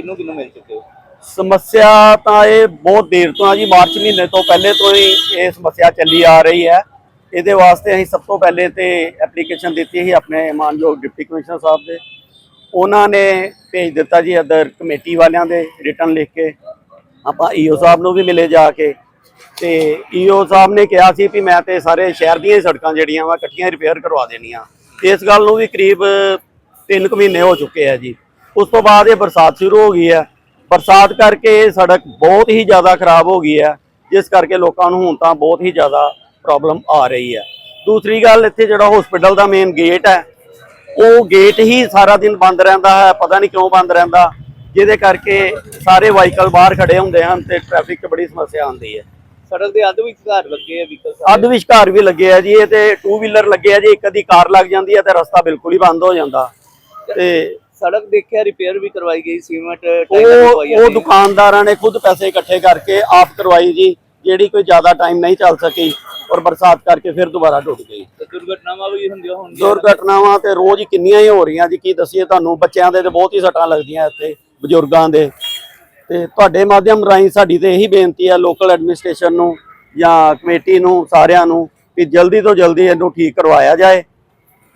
ਕਿੰਨੂੰ ਕਿੰਨੂੰ ਮਿਲ ਚੁੱਕੇ ਹੋ? ਸਮੱਸਿਆ ਤਾਂ ਇਹ ਬਹੁਤ ਦੇਰ ਤੋਂ ਆ ਜੀ, ਮਾਰਚ ਮਹੀਨੇ ਤੋਂ ਪਹਿਲੇ ਤੋਂ ਹੀ ਇਹ ਸਮੱਸਿਆ ਚੱਲੀ ਆ ਰਹੀ ਹੈ। ਇਹਦੇ ਵਾਸਤੇ ਅਸੀਂ ਸਭ ਤੋਂ ਪਹਿਲੇ ਤੇ ਐਪਲੀਕੇਸ਼ਨ ਦਿੱਤੀ ਸੀ ਆਪਣੇ ਮਾਨਯੋਗ ਡਿਪਟੀ ਕਮਿਸ਼ਨਰ ਸਾਹਿਬ ਦੇ। ਉਹਨਾਂ ਨੇ ਭੇਜ ਦਿੱਤਾ ਜੀ ਅਦਰ ਕਮੇਟੀ ਵਾਲਿਆਂ ਦੇ ਰਿਟਰਨ ਲਿਖ ਕੇ। ਆਪਾਂ ਈਓ ਸਾਹਿਬ ਨੂੰ ਵੀ ਮਿਲੇ ਜਾ ਕੇ। ਤੇ ਈਓ ਸਾਹਿਬ ਨੇ ਕਿਹਾ ਸੀ ਵੀ ਮੈਂ ਤੇ ਸਾਰੇ ਸ਼ਹਿਰ ਦੀਆਂ ਹੀ ਸੜਕਾਂ ਜਿਹੜੀਆਂ ਵਾ, ਇਕੱਠੀਆਂ ਰਿਪੇਅਰ ਕਰਵਾ ਦੇਣੀਆਂ। ਇਸ ਗੱਲ ਨੂੰ ਵੀ ਕਰੀਬ 3 ਕੁ ਮਹੀਨੇ ਹੋ ਚੁੱਕੇ ਆ ਜੀ। ਉਸ ਤੋਂ ਬਾਅਦ ਇਹ ਬਰਸਾਤ ਸ਼ੁਰੂ ਹੋ ਗਈ ਹੈ। ਬਰਸਾਤ ਕਰਕੇ ਇਹ ਸੜਕ ਬਹੁਤ ਹੀ ਜ਼ਿਆਦਾ ਖਰਾਬ ਹੋ ਗਈ ਹੈ। ਜਿਸ ਕਰਕੇ ਲੋਕਾਂ ਨੂੰ ਹੁਣ ਤਾਂ ਬਹੁਤ ਹੀ ਜ਼ਿਆਦਾ ਪ੍ਰੋਬਲਮ ਆ ਰਹੀ ਹੈ। ਦੂਸਰੀ ਗੱਲ ਇੱਥੇ ਜਿਹੜਾ ਹਸਪੀਟਲ ਦਾ ਮੇਨ ਗੇਟ ਹੈ ਉਹ ਗੇਟ ਹੀ ਸਾਰਾ ਦਿਨ ਬੰਦ ਰਹਿੰਦਾ ਹੈ ਪਤਾ ਨਹੀਂ ਕਿਉਂ ਬੰਦ ਰਹਿੰਦਾ। ਜਿਹਦੇ ਕਰਕੇ ਸਾਰੇ ਵਾਹੀਕਲ ਬਾਹਰ ਖੜੇ ਹੁੰਦੇ ਹਨ ਤੇ ਟ੍ਰੈਫਿਕ 'ਚ ਬੜੀ ਸਮੱਸਿਆ ਆਉਂਦੀ ਹੈ। ਸੜਕ ਦੇ ਅੱਧ ਵਿੱਚ ਘਰ ਲੱਗੇ ਆ ਵਹੀਕਲ ਅੱਧ ਵਿਚਕਾਰ ਵੀ ਲੱਗੇ ਆ ਜੀ ਇਹ ਤੇ ਟੂ ਵੀਲਰ ਲੱਗੇ ਆ ਜੀ ਇੱਕ ਅੱਧੀ ਕਾਰ ਲੱਗ ਜਾਂਦੀ ਹੈ ਤੇ ਰਸਤਾ ਬਿਲਕੁਲ ਹੀ ਬੰਦ ਹੋ ਜਾਂਦਾ। ਤੇ ਸੜਕ ਦੇਖਿਆ ਰਿਪੇਅਰ ਵੀ ਕਰਵਾਈ ਗਈ ਸੀਮੈਂਟ ਉਹ ਉਹ ਦੁਕਾਨਦਾਰਾਂ ਨੇ ਖੁਦ ਪੈਸੇ ਇਕੱਠੇ ਕਰਕੇ ਆਪ ਕਰਵਾਈ ਜੀ ਜਿਹੜੀ ਕੋਈ ਜ਼ਿਆਦਾ ਟਾਈਮ ਨਹੀਂ ਚੱਲ ਸਕੀ ਔਰ ਬਰਸਾਤ ਕਰਕੇ ਫਿਰ ਦੁਬਾਰਾ ਟੁੱਟ ਗਈ। ਦੁਰਘਟਨਾਵਾਂ ਵੀ ਹੁੰਦੀਆਂ ਹੋਣਗੀਆਂ। ਦੁਰਘਟਨਾਵਾਂ ਤੇ ਰੋਜ਼ ਕਿੰਨੀਆਂ ਹੀ ਹੋ ਰਹੀਆਂ ਜੀ ਕੀ ਦਸੀਏ ਤੁਹਾਨੂੰ ਬੱਚਿਆਂ ਦੇ ਤੇ ਬਹੁਤ ਹੀ ਸੱਟਾਂ ਲੱਗਦੀਆਂ ਇੱਥੇ ਬਜ਼ੁਰਗਾਂ ਦੇ। ਤੇ ਤੁਹਾਡੇ ਮਾਧਿਅਮ ਰਾਹੀਂ ਸਾਡੀ ਤੇ ਇਹੀ ਬੇਨਤੀ ਹੈ ਲੋਕਲ ਐਡਮਿਨਿਸਟ੍ਰੇਸ਼ਨ ਨੂੰ ਜਾਂ ਕਮੇਟੀ ਨੂੰ ਸਾਰਿਆਂ ਨੂੰ ਕਿ ਜਲਦੀ ਤੋਂ ਜਲਦੀ ਇਹਨੂੰ ਠੀਕ ਕਰਵਾਇਆ ਜਾਏ।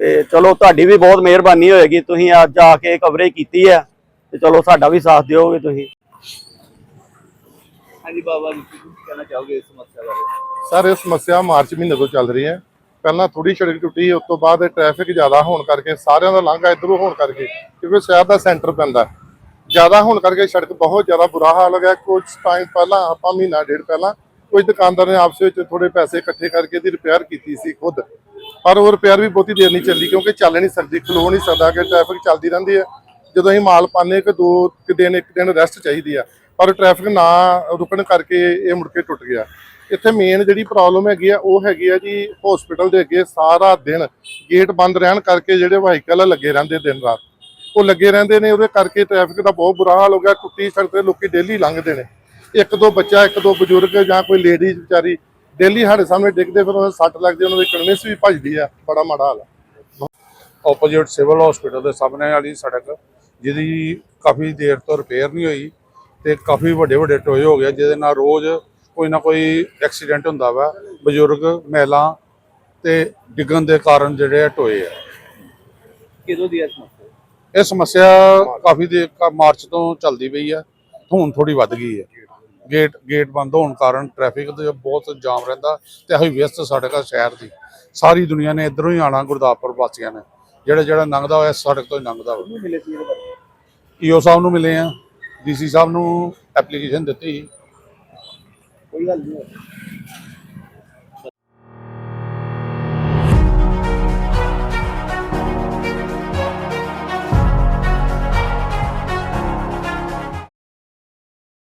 ਤੇ ਚਲੋ ਤੁਹਾਡੀ ਵੀ ਬਹੁਤ ਮਿਹਰਬਾਨੀ ਹੋਏਗੀ ਤੁਸੀਂ ਅੱਜ ਆ ਕੇ ਕਵਰੇਜ ਕੀਤੀ ਹੈ ਤੇ ਚਲੋ ਸਾਡਾ ਵੀ ਸਾਥ ਦਿਓਗੇ ਤੁਸੀਂ। ਹਾਂਜੀ ਬਾਬਾ ਜੀ ਕੀ ਕਹਿਣਾ ਚਾਹੋਗੇ ਇਸ ਸਮੱਸਿਆ ਬਾਰੇ? ਸਰ ਇਹ ਸਮੱਸਿਆ ਮਾਰਚ ਮਹੀਨੇ ਤੋਂ ਚੱਲ ਰਹੀ ਹੈ। ਪਹਿਲਾਂ ਥੋੜੀ ਸੜਕ ਟੁੱਟੀ ਉਸ ਤੋਂ ਬਾਅਦ ਟ੍ਰੈਫਿਕ ਜ਼ਿਆਦਾ ਹੋਣ ਕਰਕੇ ਸਾਰਿਆਂ ਦਾ ਲਾਂਘਾ ਇਧਰੋਂ ਹੋਣ ਕਰਕੇ ਕਿਉਂਕਿ ਸ਼ਹਿਰ ਦਾ ਸੈਂਟਰ ਪੈਂਦਾ। ਜ਼ਿਆਦਾ ਹੋਣ ਕਰਕੇ ਸੜਕ ਬਹੁਤ ਜ਼ਿਆਦਾ ਬੁਰਾ ਹਾਲ ਹੋ ਗਿਆ। ਕੁਝ ਟਾਈਮ ਪਹਿਲਾਂ ਆਪਾਂ ਮਹੀਨਾ ਡੇਢ ਪਹਿਲਾਂ ਕੁਝ ਦੁਕਾਨਦਾਰ ਨੇ ਆਪਸ ਵਿੱਚ ਥੋੜੇ ਪੈਸੇ ਇਕੱਠੇ ਕਰਕੇ ਇਹਦੀ ਰਿਪੇਅਰ ਕੀਤੀ ਸੀ ਖੁਦ। ਪਰ ਉਹ ਰਿਪੇਅਰ ਵੀ ਬਹੁਤੀ ਦੇਰ ਨਹੀਂ ਚੱਲੀ ਕਿਉਂਕਿ ਚੱਲ ਨਹੀਂ ਸਕਦੀ, ਖਲੋ ਨਹੀਂ ਸਕਦਾ, ਕਿ ਟ੍ਰੈਫਿਕ ਚੱਲਦੀ ਰਹਿੰਦੀ ਹੈ। ਜਦੋਂ ਅਸੀਂ ਮਾਲ ਪਾਉਂਦੇ ਕਿ ਦੋ ਕੁ ਦਿਨ, ਇੱਕ ਦਿਨ ਰੈਸਟ ਚਾਹੀਦੀ ਆ। ਪਰ ਟ੍ਰੈਫਿਕ ਨਾ ਰੁਕਣ ਕਰਕੇ ਇਹ ਮੁੜ ਕੇ ਟੁੱਟ ਗਿਆ। ਇੱਥੇ ਮੇਨ ਜਿਹੜੀ ਪ੍ਰੋਬਲਮ ਹੈਗੀ ਆ, ਉਹ ਹੈਗੀ ਆ ਜੀ ਹਸਪੀਟਲ ਦੇ ਅੱਗੇ ਸਾਰਾ ਦਿਨ ਗੇਟ ਬੰਦ ਰਹਿਣ ਕਰਕੇ ਜਿਹੜੇ ਵਾਹੀਕਲ ਲੱਗੇ ਰਹਿੰਦੇ ਦਿਨ ਰਾਤ। ਉਹ ਲੱਗੇ ਰਹਿੰਦੇ ਨੇ, ਉਹਦੇ ਕਰਕੇ ਟ੍ਰੈਫਿਕ ਦਾ ਬਹੁਤ ਬੁਰਾ ਹਾਲ ਹੋ ਗਿਆ। ਟੁੱਟੀ ਸੜਕ ਤੇ ਲੋਕੀ ਡੇਲੀ ਲੰਘਦੇ ਨੇ। ਇੱਕ ਦੋ ਬੱਚਾ, ਇੱਕ ਦੋ ਬਜ਼ੁਰਗ ਜਾਂ ਕੋਈ ਲੇਡੀਜ਼ ਵਿਚਾਰੀ ਡੇਲੀ ਸਾਡੇ ਸਾਹਮਣੇ ਡਿੱਗਦੇ ਫਿਰ ਉਹਨਾਂ ਦੇ ਸੱਟ ਲੱਗਦੀ ਉਹਨਾਂ ਦੀ ਕਨਵਿੰਸ ਵੀ ਭੱਜਦੀ ਆ ਬੜਾ ਮਾੜਾ ਹਾਲ ਆ। ਆਪੋਜ਼ਿਟ ਸਿਵਲ ਹਸਪੀਟਲ ਦੇ ਸਾਹਮਣੇ ਵਾਲੀ ਸੜਕ ਜਿਹਦੀ ਕਾਫੀ ਦੇਰ ਤੋਂ ਰਿਪੇਅਰ ਨਹੀਂ ਹੋਈ ਤੇ ਕਾਫੀ ਵੱਡੇ ਵੱਡੇ ਟੋਏ ਹੋ ਗਏ ਜਿਹਦੇ ਨਾਲ ਰੋਜ਼ ਕੋਈ ਨਾ ਕੋਈ ਐਕਸੀਡੈਂਟ ਹੁੰਦਾ ਵਾ ਬਜ਼ੁਰਗ ਮਹਿਲਾ ਤੇ ਡਿੱਗਣ ਦੇ ਕਾਰਨ ਜਿਹੜੇ ਆ ਟੋਏ ਆ। ਕਿਦੋਂ ਦੀ ਹੈ ਸਮੱਸਿਆ? ਇਹ ਸਮੱਸਿਆ ਕਾਫੀ ਦੇਰ ਕਾ ਮਾਰਚ ਤੋਂ ਚੱਲਦੀ ਪਈ ਆ ਹੁਣ ਥੋੜੀ ਵੱਧ ਗਈ ਹੈ ਗੇਟ ਗੇਟ ਬੰਦ ਹੋਣ ਕਾਰਨ ਟ੍ਰੈਫਿਕ ਦਾ ਬਹੁਤ ਜਾਮ ਰਹਿੰਦਾ ਤੇ ਅਸੀਂ ਵਿਅਸਤ ਸੜਕ ਆ ਸ਼ਹਿਰ ਦੀ। ਸਾਰੀ ਦੁਨੀਆ ਨੇ ਇਧਰੋਂ ਹੀ ਆਣਾ ਗੁਰਦਾਸਪੁਰ ਵਾਸੀਆਂ ਨੇ। ਜਿਹੜਾ ਜਿਹੜਾ ਲੰਘਦਾ ਹੋਇਆ ਸੜਕ ਤੋਂ ਹੀ ਲੰਘਦਾ ਬਾਰੇ? ਈਓ ਸਾਹਿਬ ਨੂੰ ਮਿਲੇ ਆ ਡੀਸੀ ਸਾਹਿਬ ਨੂੰ ਐਪਲੀਕੇਸ਼ਨ ਦਿੱਤੀ ਕੋਈ ਗੱਲ ਨਹੀਂ।